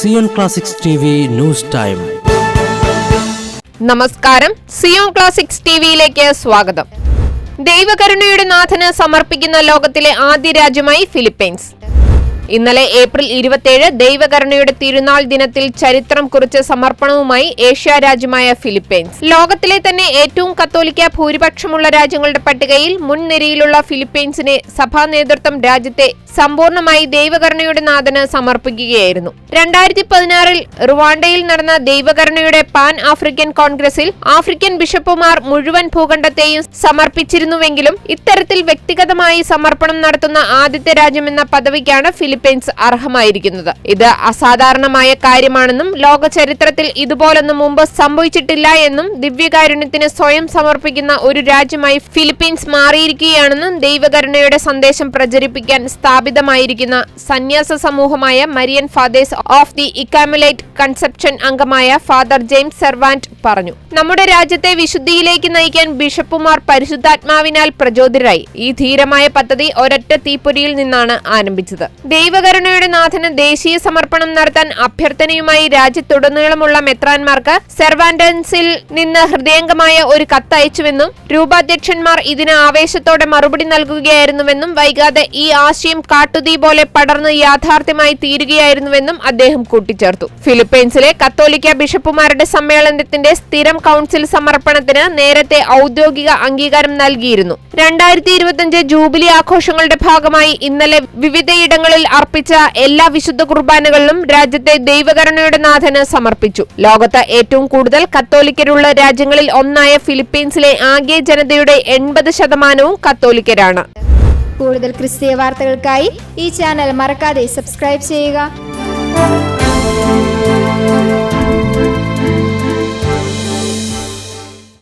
Zion classics T news time നമസ്കാരം. Zion classics ടിവിയിലേക്ക് സ്വാഗതം. ദൈവകരുണയുടെ നാഥന് സമർപ്പിക്കുന്ന ലോകത്തിലെ ആദ്യ രാജ്യമായി ഫിലിപ്പൈൻസ്. ഇന്നലെ ഏപ്രിൽ ഇരുപത്തിയേഴ് ദൈവകരുണയുടെ തിരുനാൾ ദിനത്തിൽ ചരിത്രം കുറിച്ച സമർപ്പണവുമായി ഏഷ്യ രാജ്യമായ ഫിലിപ്പീൻസ്. ലോകത്തിലെ തന്നെ ഏറ്റവും കത്തോലിക്ക ഭൂരിപക്ഷമുള്ള രാജ്യങ്ങളുടെ പട്ടികയിൽ മുൻനിരയിലുള്ള ഫിലിപ്പൈൻസിനെ സഭാ നേതൃത്വം രാജ്യത്തെ സമ്പൂർണമായി ദൈവകരുണയുടെ നാഥന് സമർപ്പിക്കുകയായിരുന്നു. രണ്ടായിരത്തി പതിനാറിൽ റുവാണ്ടയിൽ നടന്ന ദൈവകരുണയുടെ പാൻ ആഫ്രിക്കൻ കോൺഗ്രസിൽ ആഫ്രിക്കൻ ബിഷപ്പുമാർ മുഴുവൻ ഭൂഖണ്ഡത്തെയും സമർപ്പിച്ചിരുന്നുവെങ്കിലും ഇത്തരത്തിൽ വ്യക്തിഗതമായി സമർപ്പണം നടത്തുന്ന ആദ്യത്തെ രാജ്യമെന്ന പദവിക്കാണ് ഫിലിപ്പൈൻസ് അർഹമായിരിക്കുന്നത്. ഇത് അസാധാരണമായ കാര്യമാണെന്നും ലോക ചരിത്രത്തിൽ ഇതുപോലൊന്നും മുമ്പ് സംഭവിച്ചിട്ടില്ല എന്നും ദിവ്യകാരുണ്യത്തിന് സ്വയം സമർപ്പിക്കുന്ന ഒരു രാജ്യമായി ഫിലിപ്പീൻസ് മാറിയിരിക്കുകയാണെന്നും ദൈവകരുണയുടെ സന്ദേശം പ്രചരിപ്പിക്കാൻ സ്ഥാപിതമായിരിക്കുന്ന സന്യാസ സമൂഹമായ Marian Fathers of the Immaculate Conception അംഗമായ ഫാദർ ജെയിംസ് സെർവാന്റ് പറഞ്ഞു. നമ്മുടെ രാജ്യത്തെ വിശുദ്ധിയിലേക്ക് നയിക്കാൻ ബിഷപ്പുമാർ പരിശുദ്ധാത്മാവിനാൽ പ്രചോദിതരായി. ഈ ധീരമായ പദ്ധതി ഒരൊറ്റ തീപ്പൊരിയിൽ നിന്നാണ് ആരംഭിച്ചത്. ദൈവകരുണയുടെ നാഥന് ദേശീയ സമർപ്പണം നടത്താൻ അഭ്യർത്ഥനയുമായി രാജ്യത്തുടനീളമുള്ള മെത്രാൻമാർക്ക് സെർവാൻഡൻസിൽ നിന്ന് ഹൃദയംഗമായ ഒരു കത്തയച്ചുവെന്നും രൂപാധ്യക്ഷന്മാർ ഇതിന് ആവേശത്തോടെ മറുപടി നൽകുകയായിരുന്നുവെന്നും വൈകാതെ ഈ ആശയം കാട്ടുതീ പോലെ പടർന്ന് യാഥാർത്ഥ്യമായി തീരുകയായിരുന്നുവെന്നും അദ്ദേഹം കൂട്ടിച്ചേർത്തു. ഫിലിപ്പൈൻസിലെ കത്തോലിക്ക ബിഷപ്പുമാരുടെ സമ്മേളനത്തിന്റെ സ്ഥിരം കൌൺസിൽ സമർപ്പണത്തിന് നേരത്തെ ഔദ്യോഗിക അംഗീകാരം നൽകിയിരുന്നു. രണ്ടായിരത്തി ഇരുപത്തിയഞ്ച് ജൂബിലി ആഘോഷങ്ങളുടെ ഭാഗമായി ഇന്നലെ വിവിധയിടങ്ങളിൽ അർപ്പിച്ച എല്ലാ വിശുദ്ധ കുർബാനകളിലും രാജ്യത്തെ ദൈവകരുണയുടെ നാഥന് സമർപ്പിച്ചു. ലോകത്ത് ഏറ്റവും കൂടുതൽ കത്തോലിക്കരുള്ള രാജ്യങ്ങളിൽ ഒന്നായ ഫിലിപ്പീൻസിലെ ആകെ ജനതയുടെ എൺപത് ശതമാനവും കത്തോലിക്കരാണ്. കൂടുതൽ ക്രിസ്തീയ വാർത്തകൾക്കായി ഈ ചാനൽ മറക്കാതെ സബ്സ്ക്രൈബ് ചെയ്യുക.